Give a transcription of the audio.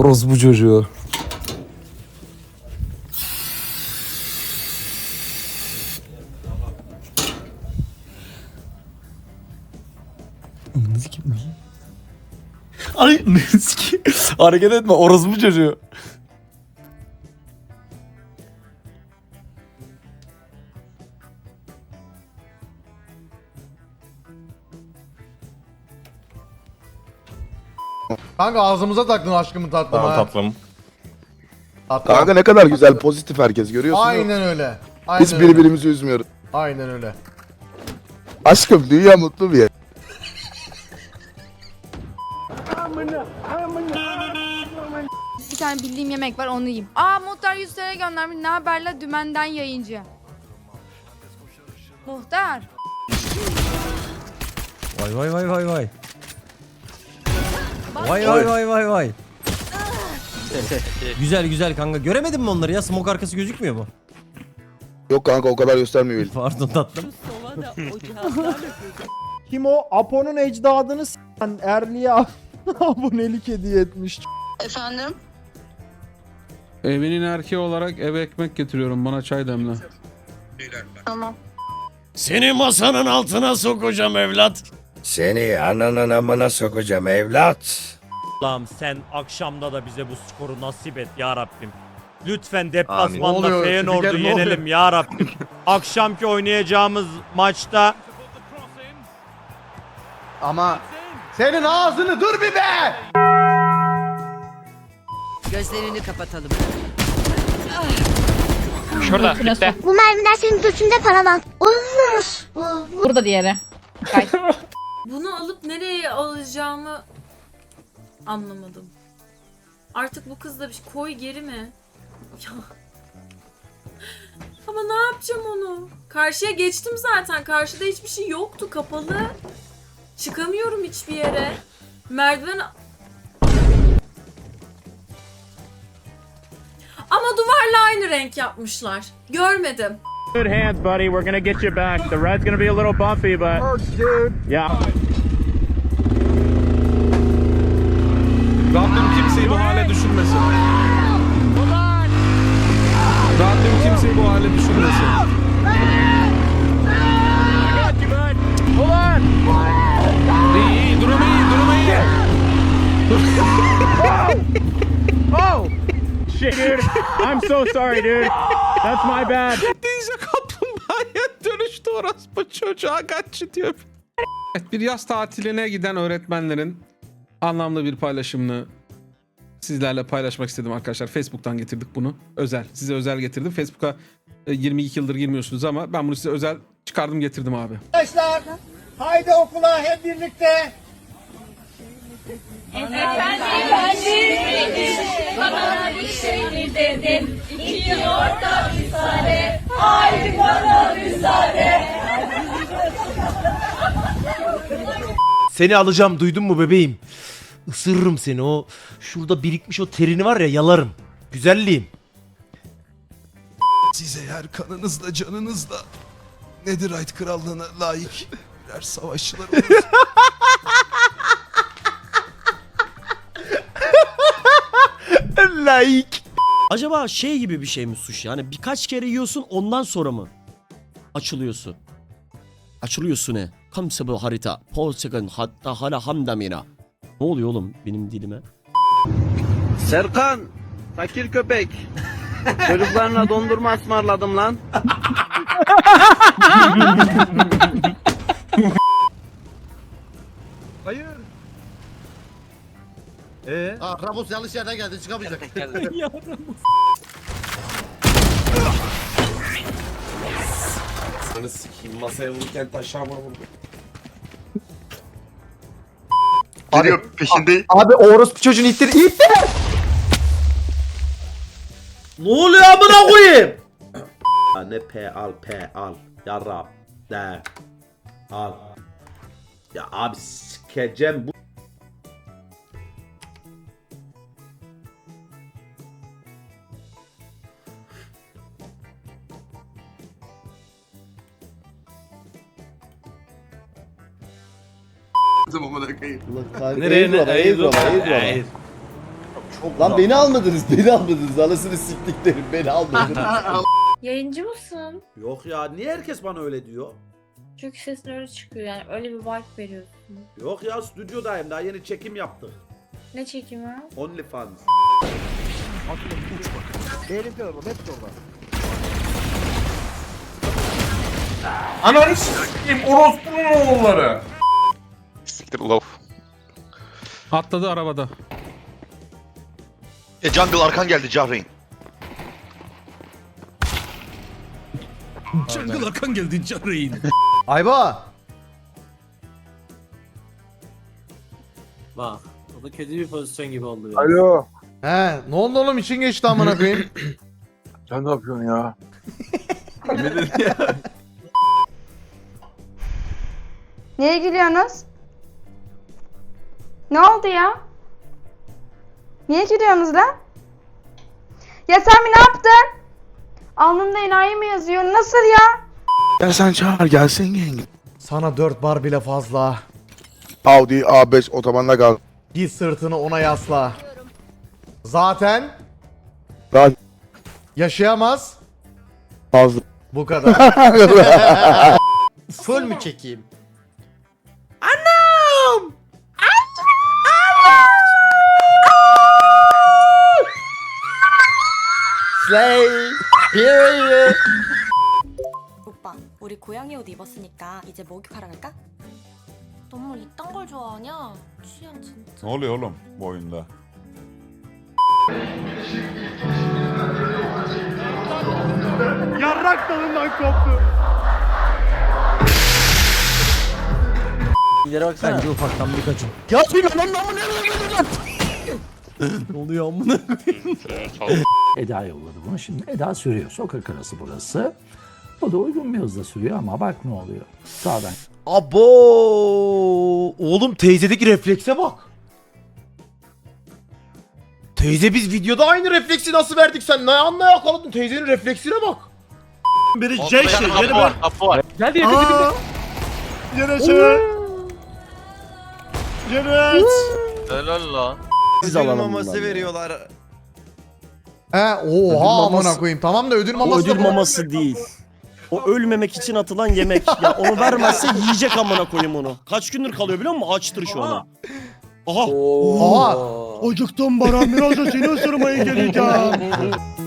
Orospu çocuğu. Ay. Hareket etme orospu çocuğu. Kanka ağzımıza taktın aşkımı tatlım Tamam ha. tatlım. Tatlım. Kanka ne kadar güzel pozitif herkes görüyorsun. değil mi? Aynen öyle. Aynen Hiç öyle. birbirimizi üzmüyoruz. Aynen öyle. Aşkım dünya mutlu bir yer. Bir tane bildiğim yemek var onu yiyeyim. Aa Muhtar 100 TL göndermiş. Ne haberle dümenden yayıncı. Muhtar. Vay vay vay vay vay. Vay vay vay vay vay. güzel güzel kanka. Göremedin mi onları ya? Smoke arkası gözükmüyor mu? Yok kanka o kadar göstermiyor. Elif. Pardon tatlım. Kim o? Apo'nun ecdadını s**en Erli'ye abonelik hediye etmiş. Efendim? Evinin erkeği olarak eve ekmek getiriyorum. Bana çay demle. Tamam. Seni masanın altına sokacağım evlat. Seni ananın amına sokacağım evlat. Allah'ım sen akşamda da bize bu skoru nasip et ya Rabbim. Lütfen Ne deplasmanda oluyor? Feyenoord'u Spiker, ne oluyor? yenelim ya Rabbim. Akşamki oynayacağımız maçta Ama senin ağzını dur bir be! Gözlerini kapatalım. Bu mermiler senin götünde paralan. Olmuş. Burada diğeri. Bunu alıp nereye alacağımı anlamadım. Artık bu kız da bir şey koy geri mi? Ya. Ama ne yapacağım onu? Karşıya geçtim zaten. Karşıda hiçbir şey yoktu. Kapalı. Çıkamıyorum hiçbir yere. Merdiven... Ama duvarla aynı renk yapmışlar. Görmedim. Good hands buddy. We're gonna get you back. The red's gonna be a little bumpy but. Hurts dude. Yeah. Rabbim kimseyi bu hale düşürmesin. Rabbim kimseyi bu hale düşürmesin. Hold on. İyi iyi durumu iyi durumu iyi. Oh! oh! Shit dude. I'm so sorry dude. That's my bad. Ninja kaplumbağaya dönüştü orospu çocuğa kaçı diyor. Evet, bir yaz tatiline giden öğretmenlerin anlamlı bir paylaşımını sizlerle paylaşmak istedim arkadaşlar. Facebook'tan getirdik bunu. Özel. Size özel getirdim. Facebook'a e, 22 yıldır girmiyorsunuz ama ben bunu size özel çıkardım getirdim abi. Arkadaşlar haydi okula hep birlikte. Seni alacağım duydun mu bebeğim? Isırırım seni o şurada birikmiş o terini var ya yalarım. Güzelliğim. Size her kanınızla canınızla Netherite krallığına layık birer savaşçılar olursunuz. Like. Acaba şey gibi bir şey mi sushi? Yani birkaç kere yiyorsun ondan sonra mı açılıyorsun? Açılıyorsun ne? Kamsa bu harita. Polsekın hatta hala hamdamina. Ne oluyor oğlum benim dilime? Serkan. Fakir köpek. Çocuklarına dondurma ısmarladım lan. Aa, Ramus yanlış yerden geldi çıkamayacak. Anı sikeyim masaya vururken taşağıma vurdu. Geliyor peşinde. Abi orospu çocuğunu ittir. İttir. Ne oluyor amına koyayım? ne P al P al. Yarrab. De. Al. Ya abi sikeceğim bu. Amına koyayım. Nereye ne? Hayır, hayır. Lan beni almadınız, beni almadınız. Anasını siktiklerim, beni almadınız. Yayıncı mısın? Yok ya, niye herkes bana öyle diyor? Çünkü sesin öyle çıkıyor yani öyle bir vibe veriyorsun. Yok ya, stüdyodayım. Daha yeni çekim yaptık. Ne çekimi? OnlyFans. Ananı s**eyim orospunun oğulları. Siktir love. Atladı arabada. E jungle arkan geldi Cahreyn. Jungle Hakan geldi Cahreyn. Ayba! Bak o da kötü bir pozisyon gibi oldu. Alo. He, ne oldu oğlum için geçti amına koyayım. Sen ne yapıyorsun ya? Neye gülüyorsunuz? Ne oldu ya? Niye gülüyorsunuz lan? Ya sen mi ne yaptın? Alnında enayi mi yazıyor? Nasıl ya? Ya sen çağır gelsin yenge. Sana 4 bar bile fazla. Audi A5 otobanda kal. Git sırtını ona yasla. Zaten Daha yaşayamaz. fazla. Bu kadar. Full mü çekeyim? Slay. Period. 오빠, 우리 고양이 옷 입었으니까 이제 목욕하러 갈까? 너무 이딴 걸 좋아하냐? 취향 진짜. Oğlum bu oyunda? Yarrak dalından koptu. İleri baksana. Bence ufaktan bir kaçın. Ya bir lan lan ne oluyor amına? Eda yolladı bunu. Şimdi Eda sürüyor. Sokak arası burası. O da uygun bir hızla sürüyor ama bak ne oluyor. Sağdan Abo! Oğlum teyzedeki reflekse bak. Teyze biz videoda aynı refleksi nasıl verdik sen ne anla yakaladın teyzenin refleksine bak. Biri C şey yeni bir. Gel diye Aa! Yine şey. Yine. Helal lan. Siz alalım bundan. veriyorlar. He Ödül oha maması- amına koyayım. Tamam da ödül O maması da ödül bu. maması değil. O ölmemek için atılan yemek. Ya onu vermezse yiyecek amına koyayım onu. Kaç gündür kalıyor biliyor musun? Açtır şu an. Aha. Oha. Acıktım Baran biraz da seni ısırmaya geleceğim.